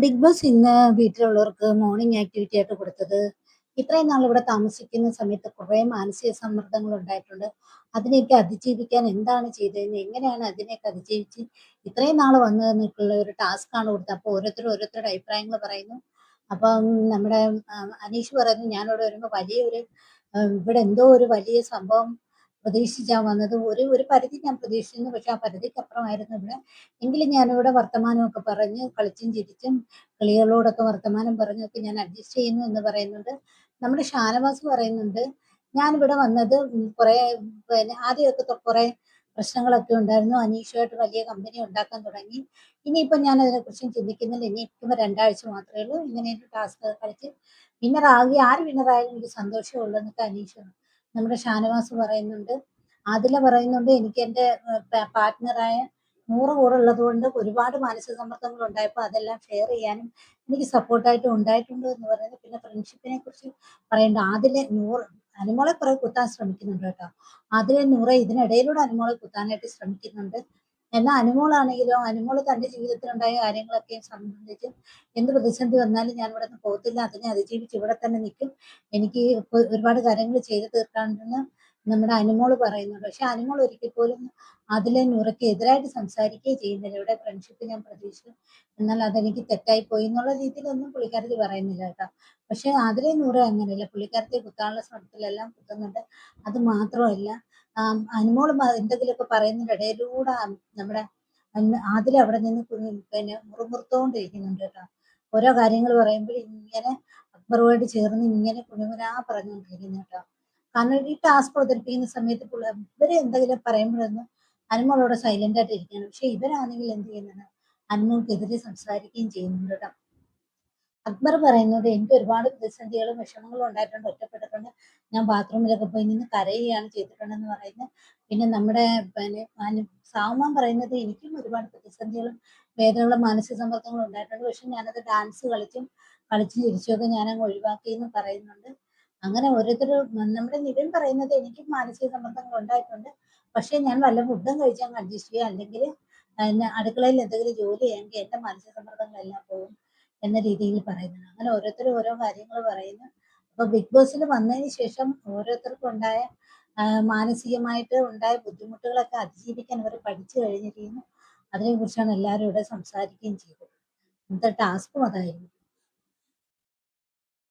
Big boss ഇന്ന് വീട്ടിലുള്ളവർക്ക് morning activity ആയിട്ട് കൊടുത്തത്. ഇത്രയും നാൾ ഇവിടെ താമസിക്കുന്ന സമയത്ത് കുറേ മാനസിക സമ്മർദ്ദങ്ങൾ ഉണ്ടായിട്ടുണ്ട്. അതിനെയൊക്കെ അതിജീവിക്കാൻ എന്താണ് ചെയ്തതെന്ന് എങ്ങനെയാണ് അതിനെയൊക്കെ അതിജീവിച്ച് ഇത്രയും നാൾ വന്നതെന്നൊക്കെയുള്ള ഒരു ടാസ്ക് ആണ് കൊടുത്തത്. അപ്പോൾ ഓരോരുത്തരും ഓരോരുത്തരുടെ അഭിപ്രായങ്ങൾ പറയുന്നു. അപ്പം നമ്മുടെ അനീഷ് പറയുന്നു ഞാനിവിടെ വരുമ്പോൾ വലിയൊരു ഒരു ഇവിടെ എന്തോ ഒരു വലിയ സംഭവം പ്രതീക്ഷിച്ചാ വന്നത്. ഒരു ഒരു പരിധി ഞാൻ പ്രതീക്ഷിച്ചിരുന്നു. പക്ഷെ ആ പരിധിക്കപ്പുറമായിരുന്നു ഇവിടെ. എങ്കിലും ഞാനിവിടെ വർത്തമാനമൊക്കെ പറഞ്ഞ് കളിച്ചും ചിരിച്ചും കിളികളോടൊക്കെ വർത്തമാനം പറഞ്ഞൊക്കെ ഞാൻ അഡ്ജസ്റ്റ് ചെയ്യുന്നു എന്ന് പറയുന്നുണ്ട്. നമ്മുടെ ഷാനവാസ് പറയുന്നുണ്ട് ഞാനിവിടെ വന്നത് കുറെ പിന്നെ ആദ്യമൊക്കെ കുറെ കുറേ പ്രശ്നങ്ങളൊക്കെ ഉണ്ടായിരുന്നു. അനീഷുമായിട്ട് വലിയ കമ്പനി ഉണ്ടാക്കാൻ തുടങ്ങി. ഇനിയിപ്പം ഞാൻ അതിനെക്കുറിച്ചും ചിന്തിക്കുന്നില്ല. ഇനിയിപ്പോൾ രണ്ടാഴ്ച മാത്രമേ ഉള്ളൂ. ഇങ്ങനെ ഒരു ടാസ്ക് കളിച്ച്. വിന്നറാകി ആര് വിന്നറായാലും എനിക്ക് സന്തോഷമുള്ളൂ എന്നൊക്കെ അനീഷ് നമ്മുടെ ഷാനവാസ് പറയുന്നുണ്ട്. ആദില പറയുന്നുണ്ട് എനിക്ക് എന്റെ പാർട്ട്ണറായ നൂറ് കൂടെ ഉള്ളത് കൊണ്ട് ഒരുപാട് മാനസിക സമ്മർദ്ദങ്ങൾ ഉണ്ടായപ്പോൾ അതെല്ലാം ഷെയർ ചെയ്യാനും എനിക്ക് സപ്പോർട്ടായിട്ട് ഉണ്ടായിട്ടുണ്ട് എന്ന് പറയുന്നത്. പിന്നെ ഫ്രണ്ട്ഷിപ്പിനെ കുറിച്ച് പറയേണ്ട ആദിലെ നൂറ് അനുമോളെ കുറെ കുത്താൻ ശ്രമിക്കുന്നുണ്ട് കേട്ടോ. അതിലെ നൂറെ ഇതിനിടയിലൂടെ അനുമോളെ കുത്താനായിട്ട് ശ്രമിക്കുന്നുണ്ട്. എന്നാൽ അനുമോളാണെങ്കിലോ അനുമോൾ തന്റെ ജീവിതത്തിലുണ്ടായ കാര്യങ്ങളൊക്കെ സംബന്ധിച്ച് എന്ത് പ്രതിസന്ധി വന്നാലും ഞാൻ ഇവിടെ നിന്ന് പോകത്തില്ല. അതിനെ അതിജീവിച്ച് ഇവിടെ തന്നെ നിൽക്കും. എനിക്ക് ഒരുപാട് കാര്യങ്ങൾ ചെയ്തു തീർക്കാണ്ടെന്ന് നമ്മുടെ അനുമോൾ പറയുന്നത് പക്ഷെ അനുമോൾ ഒരിക്കൽ പോലും അതിലെ നുറയ്ക്ക് എതിരായിട്ട് സംസാരിക്കുകയും ചെയ്യുന്നില്ല. ഇവിടെ ഫ്രണ്ട്ഷിപ്പ് ഞാൻ പ്രതീക്ഷിച്ചു. എന്നാൽ അതെനിക്ക് തെറ്റായി പോയി എന്നുള്ള രീതിയിലൊന്നും പുള്ളിക്കാരത്തി പറയുന്നില്ല കേട്ടോ. പക്ഷെ അതിലെ നുറ അങ്ങനെയല്ല. പുള്ളിക്കാരത്തി കുത്താനുള്ള ശ്രമത്തിലെല്ലാം കുത്തുന്നുണ്ട്. അത് മാത്രമല്ല അനുമോൾ എന്തെങ്കിലുമൊക്കെ പറയുന്നതിന്റെ ഇടയിലൂടെ നമ്മുടെ അതിൽ അവിടെ നിന്ന് പിന്നെ മുറുമുറുത്തോണ്ടിരിക്കുന്നുണ്ട് കേട്ടോ. ഓരോ കാര്യങ്ങൾ പറയുമ്പോൾ ഇങ്ങനെ അക്ബറുമായിട്ട് ചേർന്ന് ഇങ്ങനെ കുഞ്ഞുകുനാ പറഞ്ഞുകൊണ്ടിരിക്കുന്നു കേട്ടോ. കാരണം ഈ ടാസ്ക് അവതരിപ്പിക്കുന്ന സമയത്ത് ഇവരെ എന്തെങ്കിലും പറയുമ്പോഴൊന്നും അനുമോളോട് സൈലന്റ് ആയിട്ട് ഇരിക്കുകയാണ്. പക്ഷെ ഇവരാണെങ്കിൽ എന്ത് ചെയ്യുന്നത്? അനുമോൾക്കെതിരെ സംസാരിക്കുകയും ചെയ്യുന്നുണ്ട് അക്ബർ പറയുന്നത് എനിക്ക് ഒരുപാട് പ്രതിസന്ധികളും വിഷമങ്ങളും ഉണ്ടായിട്ടുണ്ട്. ഒറ്റപ്പെട്ടിട്ടുണ്ട്. ഞാൻ ബാത്റൂമിലൊക്കെ പോയി നിന്ന് കരയുകയാണ് ചെയ്തിട്ടുണ്ടെന്ന് പറയുന്നത് പിന്നെ നമ്മുടെ പിന്നെ സാവുമാൻ പറയുന്നത് എനിക്കും ഒരുപാട് പ്രതിസന്ധികളും വേദനകളും മാനസിക സമ്മർദ്ദങ്ങളും ഉണ്ടായിട്ടുണ്ട്. പക്ഷെ ഞാനത് ഡാൻസ് കളിച്ചും കളിച്ചും ഞാൻ അങ്ങോട്ട് ഒഴിവാക്കി എന്ന് പറയുന്നുണ്ട്. അങ്ങനെ ഓരോരുത്തർ നമ്മുടെ നിവിൻ പറയുന്നത് എനിക്ക് മാനസിക സമ്മർദ്ദങ്ങൾ ഉണ്ടായിട്ടുണ്ട്. പക്ഷെ ഞാൻ വല്ല ഫുഡും കഴിച്ചാൽ അഡ്ജസ്റ്റ് ചെയ്യുക അല്ലെങ്കിൽ അടുക്കളയിൽ എന്തെങ്കിലും ജോലി ചെയ്യാമെങ്കിൽ എന്റെ മാനസിക സമ്മർദ്ദങ്ങളെല്ലാം പോകും എന്ന രീതിയിൽ പറയുന്നത്. അങ്ങനെ ഓരോരുത്തർ ഓരോ കാര്യങ്ങൾ പറയുന്നു. അപ്പൊ ബിഗ് ബോസിൽ വന്നതിന് ശേഷം ഓരോരുത്തർക്കും ഉണ്ടായ മാനസികമായിട്ട് ഉണ്ടായ ബുദ്ധിമുട്ടുകളൊക്കെ അതിജീവിക്കാൻ അവർ പഠിച്ചു കഴിഞ്ഞിരിക്കുന്നു. അതിനെ കുറിച്ചാണ് എല്ലാവരും ഇവിടെ സംസാരിക്കുകയും ചെയ്തത് ഇന്നത്തെ ടാസ്കും അതായിരുന്നു.